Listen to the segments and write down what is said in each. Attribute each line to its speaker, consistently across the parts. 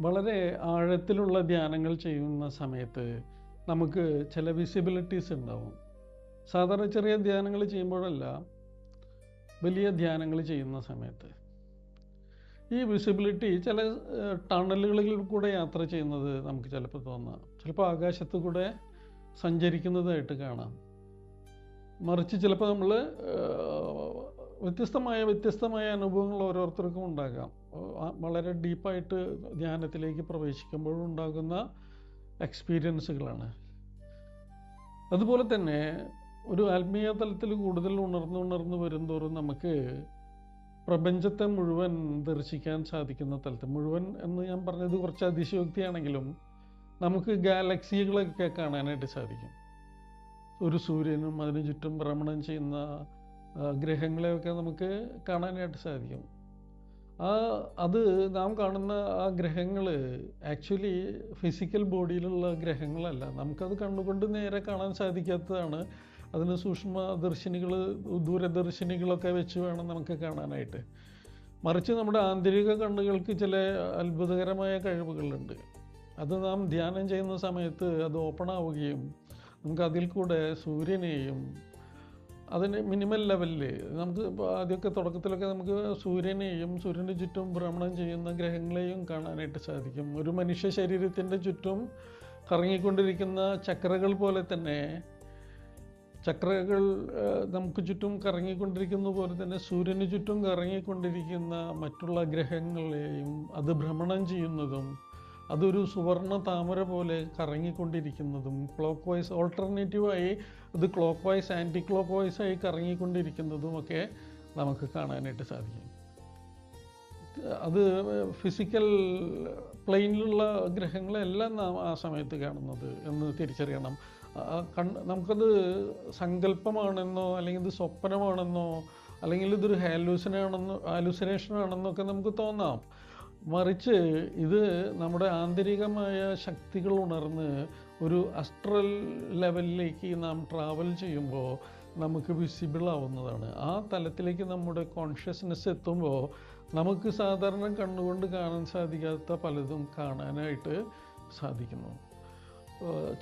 Speaker 1: വളരെ ആഴത്തിലുള്ള ധ്യാനങ്ങൾ ചെയ്യുന്ന സമയത്ത് നമുക്ക് ചില വിസിബിലിറ്റീസ് ഉണ്ടാവും. സാധാരണ ചെറിയ ധ്യാനങ്ങൾ ചെയ്യുമ്പോഴല്ല വലിയ ധ്യാനങ്ങൾ ചെയ്യുന്ന സമയത്ത്. ഈ വിസിബിലിറ്റി ചില ടണലുകളിൽ കൂടെ യാത്ര ചെയ്യുന്നത് നമുക്ക് ചിലപ്പോൾ തോന്നാം. ചിലപ്പോൾ ആകാശത്ത് കൂടെ സഞ്ചരിക്കുന്നതായിട്ട് കാണാം. മറിച്ച് ചിലപ്പോൾ നമ്മൾ വ്യത്യസ്തമായ വ്യത്യസ്തമായ അനുഭവങ്ങൾ ഓരോരുത്തർക്കും ഉണ്ടാകാം. വളരെ ഡീപ്പായിട്ട് ധ്യാനത്തിലേക്ക് പ്രവേശിക്കുമ്പോഴും ഉണ്ടാകുന്ന എക്സ്പീരിയൻസുകളാണ്. അതുപോലെ തന്നെ ഒരു ആത്മീയ തലത്തിൽ കൂടുതൽ ഉണർന്നു ഉണർന്നു വരുന്തോറും നമുക്ക് പ്രപഞ്ചത്തെ മുഴുവൻ ദർശിക്കാൻ സാധിക്കുന്ന തലത്തിൽ മുഴുവൻ എന്ന് ഞാൻ പറഞ്ഞത് കുറച്ച് അതിശയോക്തിയാണെങ്കിലും നമുക്ക് ഗാലക്സികളൊക്കെ കാണാനായിട്ട് സാധിക്കും. ഒരു സൂര്യനും അതിന് ചുറ്റും ഭ്രമണം ചെയ്യുന്ന ഗ്രഹങ്ങളെയൊക്കെ നമുക്ക് കാണാനായിട്ട് സാധിക്കും. ആ അത് നാം കാണുന്ന ആ ഗ്രഹങ്ങൾ ആക്ച്വലി ഫിസിക്കൽ ബോഡിയിലുള്ള ഗ്രഹങ്ങളല്ല. നമുക്കത് കണ്ണുകൊണ്ട് നേരെ കാണാൻ സാധിക്കാത്തതാണ്. അതിന് സൂക്ഷ്മ ദർശിനികൾ ദൂരദർശിനികളൊക്കെ വെച്ച് വേണം നമുക്ക് കാണാനായിട്ട്. മറിച്ച് നമ്മുടെ ആന്തരിക കണ്ണുകൾക്ക് ചില അത്ഭുതകരമായ കഴിവുകളുണ്ട്. അത് നാം ധ്യാനം ചെയ്യുന്ന സമയത്ത് അത് ഓപ്പൺ ആവുകയും നമുക്ക് അതിൽ കൂടെ സൂര്യനെയും അതിന് മിനിമൽ ലെവലിൽ നമുക്ക് ആദ്യമൊക്കെ തുടക്കത്തിലൊക്കെ നമുക്ക് സൂര്യനെയും സൂര്യന്റെ ചുറ്റും ഭ്രമണം ചെയ്യുന്ന ഗ്രഹങ്ങളെയും കാണാനായിട്ട് സാധിക്കും. ഒരു മനുഷ്യ ശരീരത്തിന്റെ ചുറ്റും കറങ്ങിക്കൊണ്ടിരിക്കുന്ന ചക്രകൾ പോലെ തന്നെ ചക്രകൾ നമുക്ക് ചുറ്റും കറങ്ങിക്കൊണ്ടിരിക്കുന്ന പോലെ തന്നെ സൂര്യന് ചുറ്റും കറങ്ങിക്കൊണ്ടിരിക്കുന്ന മറ്റുള്ള ഗ്രഹങ്ങളെയും അത് ഭ്രമണം ചെയ്യുന്നതും അതൊരു സുവർണ താമര പോലെ കറങ്ങിക്കൊണ്ടിരിക്കുന്നതും ക്ലോക്ക് വൈസ് ഓൾട്ടർനേറ്റീവായി അത് clock vice anti clockwise കറങ്ങിക്കൊണ്ടിരിക്കുന്നതും ഒക്കെ നമുക്ക് കാണാനായിട്ട് സാധിക്കും. അത് ഫിസിക്കൽ പ്ലെയിനിലുള്ള ഗ്രഹങ്ങളെല്ലാം നാം ആ സമയത്ത് കാണുന്നത് എന്ന് തിരിച്ചറിയണം. കണ് നമുക്കത് സങ്കല്പമാണെന്നോ അല്ലെങ്കിൽ ഇത് സ്വപ്നമാണെന്നോ അല്ലെങ്കിൽ ഇതൊരു ഹാലൂസിനാണെന്നോ ആലൂസിനേഷനാണെന്നൊക്കെ നമുക്ക് തോന്നാം. മറിച്ച് ഇത് നമ്മുടെ ആന്തരികമായ ശക്തികൾ ഉണർന്ന് ഒരു അസ്ട്രൽ ലെവലിലേക്ക് നാം ട്രാവൽ ചെയ്യുമ്പോൾ നമുക്ക് വിസിബിൾ ആവുന്നതാണ്. ആ തലത്തിലേക്ക് നമ്മുടെ കോൺഷ്യസ്നെസ് എത്തുമ്പോൾ നമുക്ക് സാധാരണ കണ്ണുകൊണ്ട് കാണാൻ സാധിക്കാത്ത പലതും കാണാനായിട്ട് സാധിക്കുന്നു.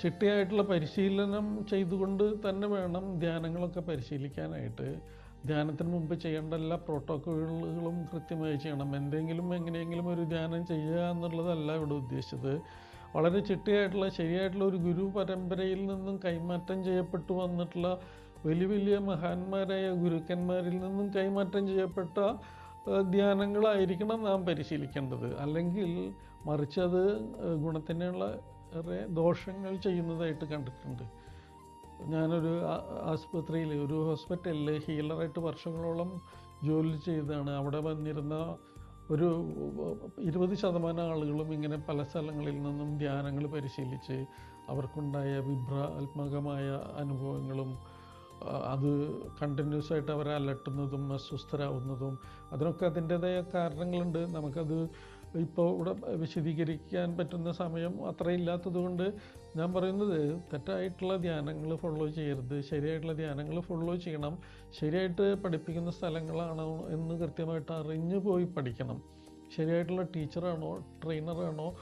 Speaker 1: ചിട്ടയായിട്ടുള്ള പരിശീലനം ചെയ്തുകൊണ്ട് തന്നെ വേണം ധ്യാനങ്ങളൊക്കെ പരിശീലിക്കാനായിട്ട്. ധ്യാനത്തിന് മുമ്പ് ചെയ്യേണ്ട എല്ലാ പ്രോട്ടോക്കോളുകളും കൃത്യമായി ചെയ്യണം. എന്തെങ്കിലും എങ്ങനെയെങ്കിലും ഒരു ധ്യാനം ചെയ്യുക എന്നുള്ളതല്ല ഇവിടെ ഉദ്ദേശിച്ചത്. വളരെ ചിട്ടയായിട്ടുള്ള ശരിയായിട്ടുള്ള ഒരു ഗുരു പരമ്പരയിൽ നിന്നും കൈമാറ്റം ചെയ്യപ്പെട്ടു വന്നിട്ടുള്ള വലിയ വലിയ മഹാന്മാരായ ഗുരുക്കന്മാരിൽ നിന്നും കൈമാറ്റം ചെയ്യപ്പെട്ട ധ്യാനങ്ങളായിരിക്കണം നാം പരിശീലിക്കേണ്ടത്. അല്ലെങ്കിൽ മറിച്ചത് ഗുണത്തിനുള്ള ദോഷങ്ങൾ ചെയ്യുന്നതായിട്ട് കണ്ടിട്ടുണ്ട്. ഞാനൊരു ആശുപത്രിയിൽ ഒരു ഹോസ്പിറ്റലിൽ ഹീലറായിട്ട് വർഷങ്ങളോളം ജോലി ചെയ്താണ്. അവിടെ വന്നിരുന്ന ഒരു ഇരുപത് ശതമാനം ആളുകളും ഇങ്ങനെ പല സ്ഥലങ്ങളിൽ നിന്നും ധ്യാനങ്ങൾ പരിശീലിച്ച് അവർക്കുണ്ടായ വിഭ്രാത്മകമായ അനുഭവങ്ങളും അത് കണ്ടിന്യൂസ് ആയിട്ട് അവരെ അലട്ടുന്നതും അസ്വസ്ഥരാകുന്നതും അതിനൊക്കെ അതിന്റെതായ കാരണങ്ങളുണ്ട്. നമുക്കത് ഇപ്പോൾ ഇവിടെ വിശദീകരിക്കാൻ പറ്റുന്ന സമയം അത്രയില്ലാത്തത് കൊണ്ട് ഞാൻ പറയുന്നത് തെറ്റായിട്ടുള്ള ധ്യാനങ്ങൾ ഫോളോ ചെയ്യരുത് ശരിയായിട്ടുള്ള ധ്യാനങ്ങൾ ഫോളോ ചെയ്യണം ശരിയായിട്ട് പഠിപ്പിക്കുന്ന സ്ഥലങ്ങളാണോ എന്ന് കൃത്യമായിട്ട് അറിഞ്ഞു പോയി പഠിക്കണം. ശരിയായിട്ടുള്ള ടീച്ചറാണോ ട്രെയിനറാണോ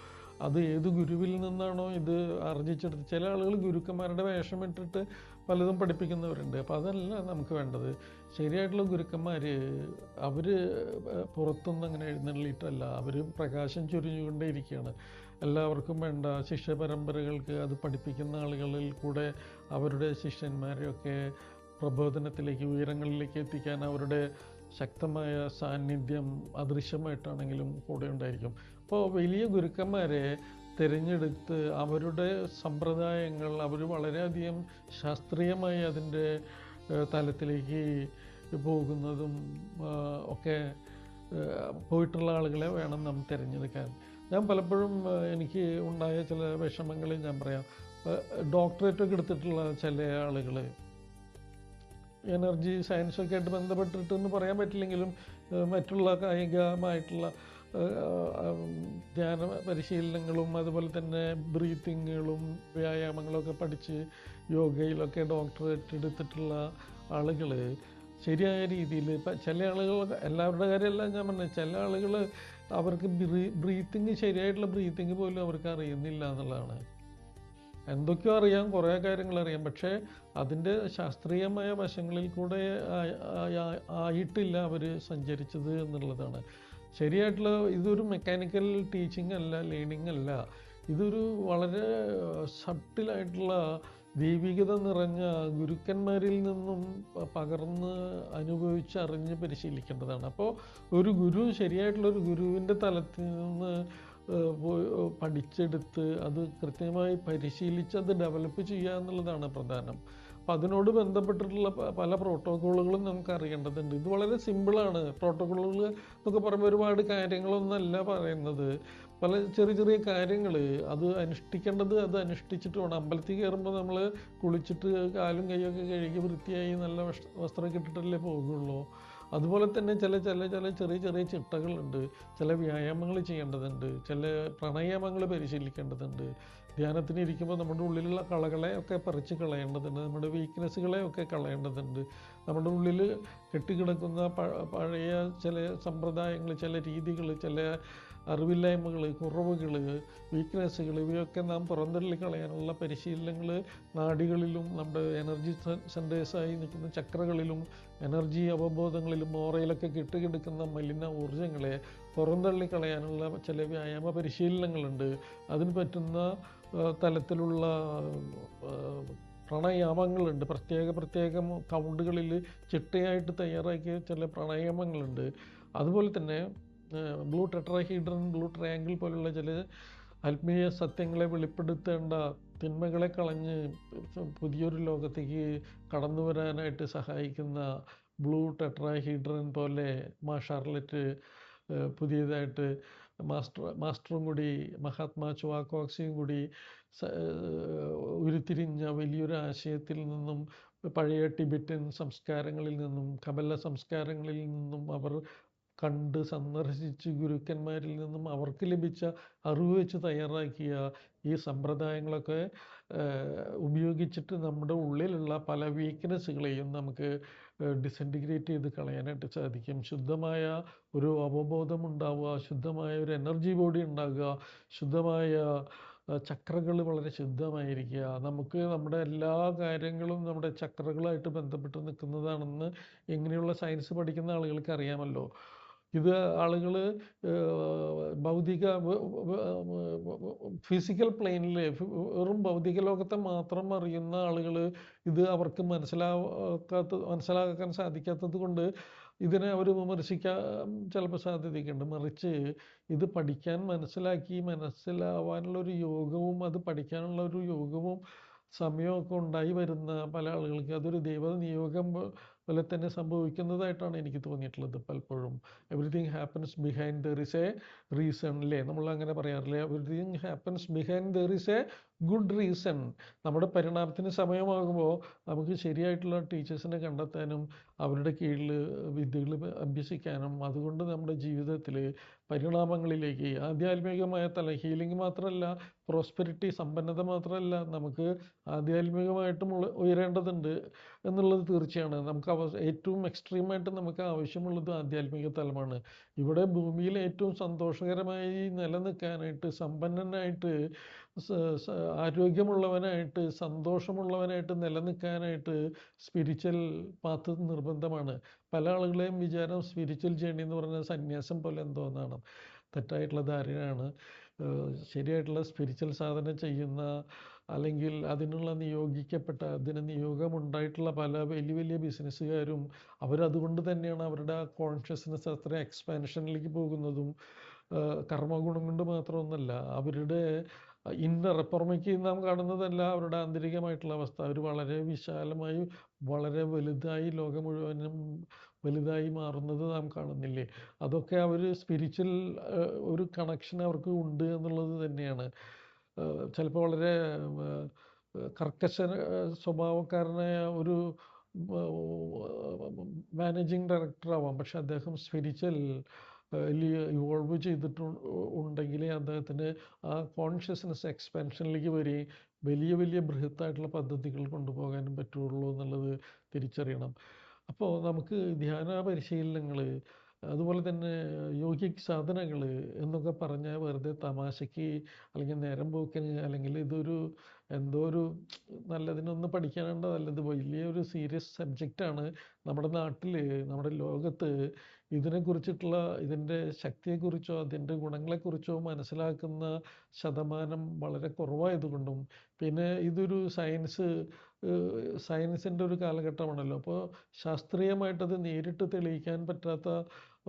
Speaker 1: അത് ഏത് ഗുരുവിൽ നിന്നാണോ ഇത് ആർജിച്ചെടുത്ത് ചില ആളുകൾ ഗുരുക്കന്മാരുടെ വേഷം ഇട്ടിട്ട് പലതും പഠിപ്പിക്കുന്നവരുണ്ട്. അപ്പോൾ അതല്ല നമുക്ക് വേണ്ടത്. ശരിയായിട്ടുള്ള ഗുരുക്കന്മാർ അവർ പുറത്തുനിന്ന് അങ്ങനെ എഴുന്നള്ളിയിട്ടല്ല. അവർ പ്രകാശം ചൊരിഞ്ഞുകൊണ്ടേയിരിക്കുകയാണ് എല്ലാവർക്കും വേണ്ട ശിഷ്യ പരമ്പരകൾക്ക് അത് പഠിപ്പിക്കുന്ന ആളുകളിൽ കൂടെ അവരുടെ ശിഷ്യന്മാരെയൊക്കെ പ്രബോധനത്തിലേക്ക് ഉയരങ്ങളിലേക്ക് എത്തിക്കാൻ അവരുടെ ശക്തമായ സാന്നിധ്യം അദൃശ്യമായിട്ടാണെങ്കിലും കൂടെ ഉണ്ടായിരിക്കും. അപ്പോൾ വലിയ ഗുരുക്കന്മാരെ തിരഞ്ഞെടുത്ത് അവരുടെ സമ്പ്രദായങ്ങൾ അവർ വളരെയധികം ശാസ്ത്രീയമായി അതിന്റെ തലത്തിലേക്ക് പോകുന്നതും ഒക്കെ പോയിട്ടുള്ള ആളുകളെ വേണം നാം തിരഞ്ഞെടുക്കാൻ. ഞാൻ പലപ്പോഴും എനിക്ക് ഉണ്ടായ ചില വിഷമങ്ങൾ ഞാൻ പറയാം. ഡോക്ടറേറ്റ് ഒക്കെ എടുത്തിട്ടുള്ള ചില ആളുകൾ എനർജി സയൻസൊക്കെ ആയിട്ട് ബന്ധപ്പെട്ടിട്ടെന്ന് പറയാൻ പറ്റില്ലെങ്കിലും മറ്റുള്ള കായികമായിട്ടുള്ള ധ്യാന പരിശീലനങ്ങളും അതുപോലെ തന്നെ ബ്രീത്തിങ്ങുകളും വ്യായാമങ്ങളൊക്കെ പഠിച്ച് യോഗയിലൊക്കെ ഡോക്ടറേറ്റ് എടുത്തിട്ടുള്ള ആളുകൾ ശരിയായ രീതിയിൽ ഇപ്പം ചില ആളുകൾ എല്ലാവരുടെ കാര്യമല്ല ഞാൻ പറഞ്ഞത് ചില ആളുകൾ അവർക്ക് ബ്രീ ബ്രീത്തിങ് ശരിയായിട്ടുള്ള ബ്രീത്തിങ് പോലും അവർക്ക് അറിയുന്നില്ല എന്നുള്ളതാണ്. എന്തൊക്കെയോ അറിയാം കുറേ കാര്യങ്ങൾ അറിയാം പക്ഷേ അതിന്റെ ശാസ്ത്രീയമായ വശങ്ങളിൽ കൂടെ ആയിട്ടില്ല അവർ സഞ്ചരിച്ചത് എന്നുള്ളതാണ്. ശരിയായിട്ടുള്ള ഇതൊരു മെക്കാനിക്കൽ ടീച്ചിങ് അല്ല ലേണിംഗ് അല്ല. ഇതൊരു വളരെ സട്ടിലായിട്ടുള്ള ദൈവികത നിറഞ്ഞ ഗുരുക്കന്മാരിൽ നിന്നും പകർന്ന് അനുഭവിച്ച് അറിഞ്ഞ് പരിശീലിക്കേണ്ടതാണ്. അപ്പോൾ ഒരു ഗുരു ശരിയായിട്ടുള്ള ഒരു ഗുരുവിന്റെ തലത്തിൽ നിന്ന് പഠിച്ചെടുത്ത് അത് കൃത്യമായി പരിശീലിച്ച് അത് ഡെവലപ്പ് ചെയ്യുക എന്നുള്ളതാണ് പ്രധാനം. അപ്പം അതിനോട് ബന്ധപ്പെട്ടിട്ടുള്ള പല പ്രോട്ടോക്കോളുകളും നമുക്ക് അറിയേണ്ടതുണ്ട്. ഇത് വളരെ സിമ്പിളാണ്. പ്രോട്ടോക്കോളുകൾ എന്നൊക്കെ പറയുമ്പോൾ ഒരുപാട് കാര്യങ്ങളൊന്നല്ല പറയുന്നത്. പല ചെറിയ ചെറിയ കാര്യങ്ങൾ അത് അനുഷ്ഠിക്കേണ്ടത് അത് അനുഷ്ഠിച്ചിട്ട് വേണം അമ്പലത്തിൽ കയറുമ്പോൾ നമ്മൾ കുളിച്ചിട്ട് കാലും കൈയൊക്കെ കഴുകി വൃത്തിയായി നല്ല വസ്ത്ര- വസ്ത്രമൊക്കെ ഇട്ടിട്ടല്ലേ പോകുള്ളൂ. അതുപോലെ തന്നെ ചില ചില ചില ചെറിയ ചെറിയ ചിട്ടകളുണ്ട്. ചില വ്യായാമങ്ങൾ ചെയ്യേണ്ടതുണ്ട്. ചില പ്രണയാമങ്ങൾ പരിശീലിക്കേണ്ടതുണ്ട്. ധ്യാനത്തിന് ഇരിക്കുമ്പോൾ നമ്മുടെ ഉള്ളിലുള്ള കളകളെ ഒക്കെ പറിച്ച് കളയേണ്ടതുണ്ട് നമ്മുടെ വീക്ക്നെസ്സുകളെ ഒക്കെ കളയേണ്ടതുണ്ട്. നമ്മുടെ ഉള്ളിൽ കെട്ടിക്കിടക്കുന്ന പഴയ ചില സമ്പ്രദായങ്ങൾ ചില രീതികൾ ചില അറിവില്ലായ്മകൾ കുറവുകൾ വീക്ക്നെസ്സുകൾ ഇവയൊക്കെ നാം പുറന്തള്ളിക്കളയാനുള്ള പരിശീലനങ്ങൾ നാഡികളിലും നമ്മുടെ എനർജി സെന്റേഴ്സായി നിൽക്കുന്ന ചക്രകളിലും എനർജി അവബോധങ്ങളിലും ഓറയിലൊക്കെ കെട്ടുകിടക്കുന്ന മലിന ഊർജങ്ങളെ പുറന്തള്ളിക്കളയാനുള്ള ചില വ്യായാമ പരിശീലനങ്ങളുണ്ട്. അതിന് പറ്റുന്ന തലത്തിലുള്ള പ്രാണായാമങ്ങളുണ്ട്. പ്രത്യേക പ്രത്യേകം കൗണ്ടുകളിൽ ചിട്ടയായിട്ട് തയ്യാറാക്കിയ ചില പ്രണയാമങ്ങളുണ്ട്. അതുപോലെ തന്നെ ബ്ലൂ ടെട്രാഹീഡ്രൻ ബ്ലൂ ട്രയാങ്കിൾ പോലുള്ള ചില ആത്മീയ സത്യങ്ങളെ വെളിപ്പെടുത്തേണ്ട തിന്മകളെ കളഞ്ഞ് പുതിയൊരു ലോകത്തേക്ക് കടന്നു വരാനായിട്ട് സഹായിക്കുന്ന ബ്ലൂ ടെട്രാഹീഡ്രൻ പോലെ മാ ഷാർലറ്റ് പുതിയതായിട്ട് മാസ്റ്റർ മാസ്റ്ററും കൂടി മഹാത്മാ ചുവാക്കോക്സിയും കൂടി ഉരുത്തിരിഞ്ഞ വലിയൊരു ആശയത്തിൽ നിന്നും പഴയ ടിബറ്റൻ സംസ്കാരങ്ങളിൽ നിന്നും കബല സംസ്കാരങ്ങളിൽ നിന്നും അവർ കണ്ട് സന്ദർശിച്ച് ഗുരുക്കന്മാരിൽ നിന്നും അവർക്ക് ലഭിച്ച അറിവ് വെച്ച് തയ്യാറാക്കിയ ഈ സമ്പ്രദായങ്ങളൊക്കെ ഉപയോഗിച്ചിട്ട് നമ്മുടെ ഉള്ളിലുള്ള പല വീക്ക്നെസ്സുകളെയും നമുക്ക് ഡിസന്റിഗ്രേറ്റ് ചെയ്ത് കളയാനായിട്ട് സാധിക്കും. ശുദ്ധമായ ഒരു അവബോധം ഉണ്ടാവുക ശുദ്ധമായ ഒരു എനർജി ബോഡി ഉണ്ടാകുക ശുദ്ധമായ ചക്രകൾ വളരെ ശുദ്ധമായിരിക്കുക. നമുക്ക് നമ്മുടെ എല്ലാ കാര്യങ്ങളും നമ്മുടെ ചക്രകളായിട്ട് ബന്ധപ്പെട്ട് നിൽക്കുന്നതാണെന്ന് ഇങ്ങനെയുള്ള സയൻസ് പഠിക്കുന്ന ആളുകൾക്ക് അറിയാമല്ലോ. ഇത് ആളുകൾ ഭൗതിക ഫിസിക്കൽ പ്ലെയിനിൽ വെറും ഭൗതിക ലോകത്തെ മാത്രം അറിയുന്ന ആളുകൾ ഇത് അവർക്ക് മനസ്സിലാക്കാത്ത മനസ്സിലാക്കാൻ സാധിക്കാത്തത് കൊണ്ട് ഇതിനെ അവർ വിമർശിക്കാൻ ചിലപ്പോൾ സാധ്യതയൊക്കെയുണ്ട്. മറിച്ച് ഇത് പഠിക്കാൻ മനസ്സിലാക്കി മനസ്സിലാവാനുള്ള ഒരു യോഗവും അത് പഠിക്കാനുള്ള ഒരു യോഗവും സമയമൊക്കെ ഉണ്ടായി വരുന്ന പല ആളുകൾക്ക് അതൊരു ദൈവ നിയോഗം പോലെ തന്നെ സംഭവിക്കുന്നതായിട്ടാണ് എനിക്ക് തോന്നിയിട്ടുള്ളത് പലപ്പോഴും. Everything happens behind there is a reason അല്ലേ നമ്മൾ അങ്ങനെ പറയാറില്ലേ everything happens behind there is a good reason നമ്മുടെ പരിണാമത്തിന് സമയമാകുമ്പോൾ നമുക്ക് ശരിയായിട്ടുള്ള ടീച്ചേഴ്സിനെ കണ്ടെത്താനും അവരുടെ കീഴിൽ വിദ്യകൾ അഭ്യസിക്കാനും അതുകൊണ്ട് നമ്മുടെ ജീവിതത്തിൽ പരിണാമങ്ങളിലേക്ക് ആധ്യാത്മികമായ തല ഹീലിംഗ് മാത്രമല്ല പ്രോസ്പെരിറ്റി സമ്പന്നത മാത്രമല്ല നമുക്ക് ആധ്യാത്മികമായിട്ടും ഉയരേണ്ടതുണ്ട് എന്നുള്ളത് തീർച്ചയാണ്. നമുക്ക് അവ ഏറ്റവും എക്സ്ട്രീമായിട്ട് നമുക്ക് ആവശ്യമുള്ളത് ആധ്യാത്മിക തലമാണ്. ഇവിടെ ഭൂമിയിൽ ഏറ്റവും സന്തോഷകരമായി നിലനിൽക്കാനായിട്ട് സമ്പന്നനായിട്ട് ആരോഗ്യമുള്ളവനായിട്ട് സന്തോഷമുള്ളവനായിട്ട് നിലനിൽക്കാനായിട്ട് സ്പിരിച്വൽ പാത്ത് നിർബന്ധമാണ്. പല ആളുകളെയും വിചാരം സ്പിരിച്വൽ ജേണി എന്ന് പറഞ്ഞാൽ സന്യാസം പോലെ എന്തോന്നാണ് തെറ്റായിട്ടുള്ള ധാരണയാണ്. ശരിയായിട്ടുള്ള സ്പിരിച്വൽ സാധന ചെയ്യുന്ന അല്ലെങ്കിൽ അതിനുള്ള നിയോഗിക്കപ്പെട്ട അതിന് നിയോഗമുണ്ടായിട്ടുള്ള പല വലിയ വലിയ ബിസിനസ്സുകാരും അവരതുകൊണ്ട് തന്നെയാണ് അവരുടെ കോൺഷ്യസ്നെസ് അത്ര എക്സ്പാൻഷനിലേക്ക് പോകുന്നതും കർമ്മഗുണം കൊണ്ട് മാത്രമൊന്നുമല്ല അവരുടെ ഇന്നർ പുറമേക്ക് നാം കാണുന്നതല്ല അവരുടെ ആന്തരികമായിട്ടുള്ള അവസ്ഥ. അവർ വളരെ വിശാലമായി വളരെ വലുതായി ലോകം മുഴുവനും വലുതായി മാറുന്നത് നാം കാണുന്നില്ലേ? അതൊക്കെ അവർ സ്പിരിച്വൽ ഒരു കണക്ഷൻ അവർക്ക് ഉണ്ട് എന്നുള്ളത് തന്നെയാണ്. ചിലപ്പോൾ വളരെ കർക്കശ സ്വഭാവക്കാരനായ ഒരു മാനേജിങ് ഡയറക്ടർ ആവാം. പക്ഷെ അദ്ദേഹം സ്പിരിച്വൽ ഇവോൾവ് ചെയ്തിട്ട് ഉണ്ടെങ്കിലേ അദ്ദേഹത്തിന് ആ കോൺഷ്യസ്നെസ് എക്സ്പെൻഷനിലേക്ക് വരികയും വലിയ വലിയ ബൃഹത്തായിട്ടുള്ള പദ്ധതികൾ കൊണ്ടുപോകാനും പറ്റുള്ളൂ എന്നുള്ളത് തിരിച്ചറിയണം. അപ്പോൾ നമുക്ക് ധ്യാന പരിശീലനങ്ങൾ അതുപോലെ തന്നെ യോഗിക് സാധനകൾ എന്നൊക്കെ പറഞ്ഞാൽ വെറുതെ തമാശയ്ക്ക് അല്ലെങ്കിൽ നേരം പോക്കിന് അല്ലെങ്കിൽ ഇതൊരു എന്തോ ഒരു നല്ലതിനൊന്ന് പഠിക്കാനുണ്ട് നല്ലത്. വലിയൊരു സീരിയസ് സബ്ജക്റ്റാണ് നമ്മുടെ നാട്ടിൽ നമ്മുടെ ലോകത്ത്. ഇതിനെക്കുറിച്ചിട്ടുള്ള ഇതിന്റെ ശക്തിയെക്കുറിച്ചോ അതിന്റെ ഗുണങ്ങളെക്കുറിച്ചോ മനസ്സിലാക്കുന്ന ശതമാനം വളരെ കുറവായതുകൊണ്ടും പിന്നെ ഇതൊരു സയൻസ് സയൻസിന്റെ ഒരു കാലഘട്ടമാണല്ലോ. അപ്പോൾ ശാസ്ത്രീയമായിട്ടത് നേരിട്ട് തെളിയിക്കാൻ പറ്റാത്ത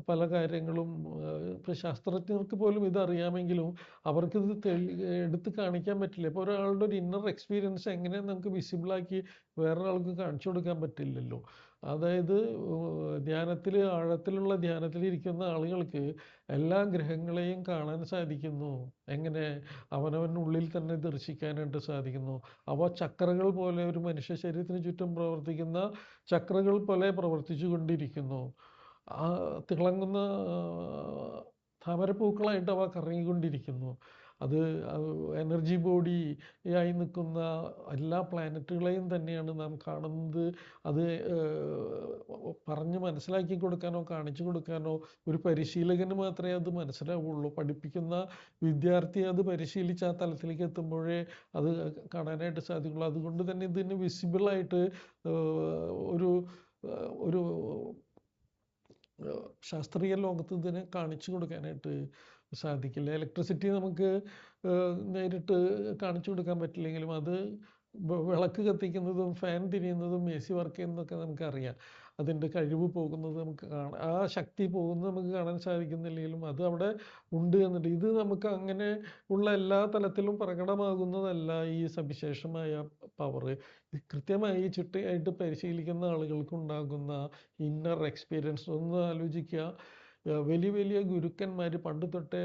Speaker 1: പല കാര്യങ്ങളും ഇപ്പോൾ ശാസ്ത്രജ്ഞർക്ക് പോലും ഇതറിയാമെങ്കിലും അവർക്കിത് തെളി എടുത്ത് കാണിക്കാൻ പറ്റില്ല. ഇപ്പോൾ ഒരാളുടെ ഒരു ഇന്നർ എക്സ്പീരിയൻസ് എങ്ങനെ നമുക്ക് വിസിബിളാക്കി വേറൊരാൾക്ക് കാണിച്ചു കൊടുക്കാൻ പറ്റില്ലല്ലോ. അതായത് ധ്യാനത്തിൽ ആഴത്തിലുള്ള ധ്യാനത്തിൽ ഇരിക്കുന്ന ആളുകൾക്ക് എല്ലാ ഗ്രഹങ്ങളെയും കാണാൻ സാധിക്കുന്നു. എങ്ങനെ? അവനവനുള്ളിൽ തന്നെ ദർശിക്കാനായിട്ട് സാധിക്കുന്നു. അവ ചക്രകൾ പോലെ ഒരു മനുഷ്യ ശരീരത്തിന് ചുറ്റും പ്രവർത്തിക്കുന്ന ചക്രകൾ പോലെ പ്രവർത്തിച്ചു കൊണ്ടിരിക്കുന്നു. ആ തിളങ്ങുന്ന താമരപ്പൂക്കളായിട്ട് അവ കറങ്ങിക്കൊണ്ടിരിക്കുന്നു. അത് എനർജി ബോഡി ആയി നിൽക്കുന്ന എല്ലാ പ്ലാനറ്റുകളെയും തന്നെയാണ് നാം കാണുന്നത്. അത് പറഞ്ഞ് മനസ്സിലാക്കി കൊടുക്കാനോ കാണിച്ചു കൊടുക്കാനോ ഒരു പരിശീലകന് മാത്രമേ അത് മനസ്സിലാവുള്ളൂ. പഠിപ്പിക്കുന്ന വിദ്യാർത്ഥി അത് പരിശീലിച്ച് ആ തലത്തിലേക്ക് എത്തുമ്പോഴേ അത് കാണാനായിട്ട് സാധിക്കുള്ളൂ. അതുകൊണ്ട് തന്നെ ഇതിന് വിസിബിളായിട്ട് ഒരു ഒരു ശാസ്ത്രീയ ലോകത്ത് ഇതിനെ കാണിച്ചു കൊടുക്കാനായിട്ട് സാധിക്കില്ല. ഇലക്ട്രിസിറ്റി നമുക്ക് നേരിട്ട് കാണിച്ചു കൊടുക്കാൻ പറ്റില്ലെങ്കിലും അത് വിളക്ക് കത്തിക്കുന്നതും ഫാൻ തിരിയുന്നതും എ സി വർക്ക് ചെയ്യുന്നതൊക്കെ നമുക്കറിയാം. അതിന്റെ കഴിവ് പോകുന്നത് നമുക്ക് കാണാം. ആ ശക്തി പോകുന്നത് നമുക്ക് കാണാൻ സാധിക്കുന്നില്ലെങ്കിലും അത് അവിടെ ഉണ്ട് എന്നിട്ട് ഇത് നമുക്ക് അങ്ങനെ ഉള്ള എല്ലാ തലത്തിലും പ്രകടമാകുന്നതല്ല ഈ സവിശേഷമായ പവർ കൃത്യമായി ചിട്ടയായിട്ട് പരിശീലിക്കുന്ന ആളുകൾക്ക് ഉണ്ടാകുന്ന ഇന്നർ എക്സ്പീരിയൻസ് ഒന്ന് ആലോചിക്കുക. വലിയ വലിയ ഗുരുക്കന്മാർ പണ്ട് തൊട്ടേ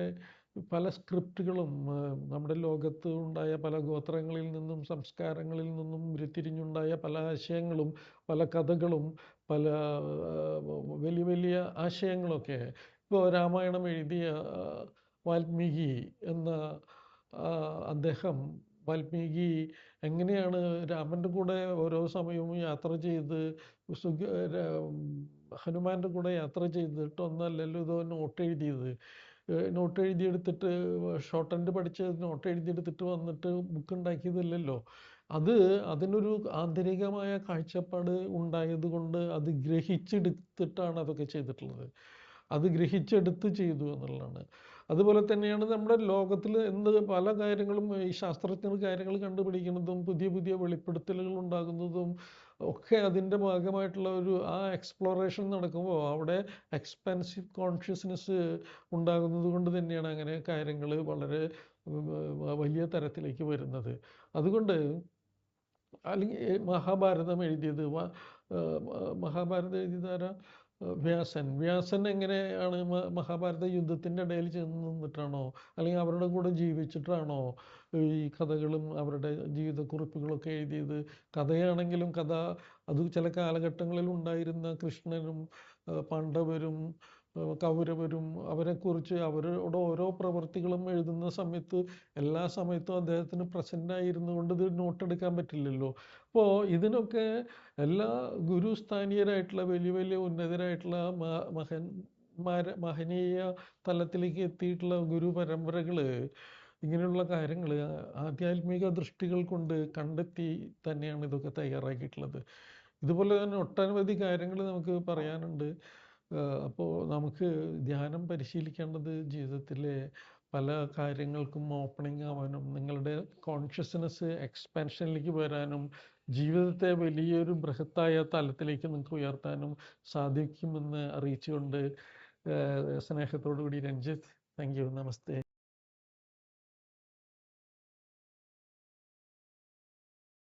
Speaker 1: പല സ്ക്രിപ്റ്റുകളും നമ്മുടെ ലോകത്ത് ഉണ്ടായ പല ഗോത്രങ്ങളിൽ നിന്നും സംസ്കാരങ്ങളിൽ നിന്നും ഉരുത്തിരിഞ്ഞുണ്ടായ പല ആശയങ്ങളും പല കഥകളും പല വലിയ വലിയ ആശയങ്ങളൊക്കെ. ഇപ്പോൾ രാമായണം എഴുതിയ വാൽമീകി എന്ന അദ്ദേഹം വാൽമീകി എങ്ങനെയാണ് രാമന്റെ കൂടെ ഓരോ സമയവും യാത്ര ചെയ്ത് സുഖ ഹനുമാന്റെ കൂടെ യാത്ര ചെയ്തിട്ടൊന്നല്ലല്ലോ ഇത് നോട്ട് എഴുതിയത് നോട്ട് എഴുതിയെടുത്തിട്ട് ഷോർട്ട് ഹാൻഡ് പഠിച്ച് നോട്ട് എഴുതിയെടുത്തിട്ട് വന്നിട്ട് ബുക്ക് ഉണ്ടാക്കിയതല്ലല്ലോ. അത് അതിനൊരു ആന്തരികമായ കാഴ്ചപ്പാട് ഉണ്ടായത് കൊണ്ട് അത് ഗ്രഹിച്ചെടുത്തിട്ടാണ് അതൊക്കെ ചെയ്തിട്ടുള്ളത്. അത് ഗ്രഹിച്ചെടുത്ത് ചെയ്തു എന്നുള്ളതാണ്. അതുപോലെ തന്നെയാണ് നമ്മുടെ ലോകത്തിൽ എന്ത് പല കാര്യങ്ങളും ഈ ശാസ്ത്രജ്ഞർ കാര്യങ്ങൾ കണ്ടുപിടിക്കുന്നതും പുതിയ പുതിയ വെളിപ്പെടുത്തലുകൾ ഉണ്ടാകുന്നതും ഒക്കെ അതിന്റെ ഭാഗമായിട്ടുള്ള ഒരു ആ എക്സ്പ്ലോറേഷൻ നടക്കുമ്പോൾ അവിടെ എക്സ്പെൻസീവ് കോൺഷ്യസ്നെസ് ഉണ്ടാകുന്നത് കൊണ്ട് തന്നെയാണ് അങ്ങനെ കാര്യങ്ങൾ വളരെ വലിയ തരത്തിലേക്ക് വരുന്നത്. അതുകൊണ്ട് അല്ലെങ്കിൽ മഹാഭാരതം എഴുതിയത് മഹാഭാരതം എഴുതിയതാരാ വ്യാസൻ. വ്യാസൻ എങ്ങനെയാണ് മഹാഭാരത യുദ്ധത്തിന്റെ ഇടയിൽ ചെന്ന് നിന്നിട്ടാണോ? അല്ലെങ്കിൽ അവരുടെ കൂടെ ജീവിച്ചിട്ടാണോ? ഈ കഥകളും അവരുടെ ജീവിതക്കുറിപ്പുകളൊക്കെ എഴുതിയത്. കഥയാണെങ്കിലും കഥ അത് ചില കാലഘട്ടങ്ങളിൽ ഉണ്ടായിരുന്ന കൃഷ്ണനും പാണ്ഡവരും കൗരവരും അവരെക്കുറിച്ച് അവരുടെ ഓരോ പ്രവൃത്തികളും എഴുതുന്ന സമയത്ത് എല്ലാ സമയത്തും അദ്ദേഹത്തിന് പ്രസന്റ് ആയിരുന്നു കൊണ്ട് ഇത് നോട്ട് എടുക്കാൻ പറ്റില്ലല്ലോ. അപ്പോൾ ഇതിനൊക്കെ എല്ലാ ഗുരുസ്ഥാനീയരായിട്ടുള്ള വലിയ വലിയ ഉന്നതരായിട്ടുള്ള മഹന്മാര മഹനീയ തലത്തിലേക്ക് എത്തിയിട്ടുള്ള ഗുരു പരമ്പരകൾ ഇങ്ങനെയുള്ള കാര്യങ്ങൾ ആധ്യാത്മിക ദൃഷ്ടികൾ കൊണ്ട് കണ്ടെത്തി തന്നെയാണ് ഇതൊക്കെ തയ്യാറാക്കിയിട്ടുള്ളത്. ഇതുപോലെ തന്നെ ഒട്ടനവധി കാര്യങ്ങൾ നമുക്ക് പറയാനുണ്ട്. അപ്പോൾ നമുക്ക് ധ്യാനം പരിശീലിക്കേണ്ടത് ജീവിതത്തിലെ പല കാര്യങ്ങൾക്കും ഓപ്പണിംഗ് ആവാനും നിങ്ങളുടെ കോൺഷ്യസ്നെസ് എക്സ്പാൻഷനിലേക്ക് വരാനും ജീവിതത്തെ വലിയൊരു ബൃഹത്തായ തലത്തിലേക്ക് നിങ്ങൾക്ക് ഉയർത്താനും സാധിക്കുമെന്ന് അറിയിച്ചുകൊണ്ട് സ്നേഹത്തോടു കൂടി രഞ്ജിത്ത് താങ്ക് യു നമസ്തേ.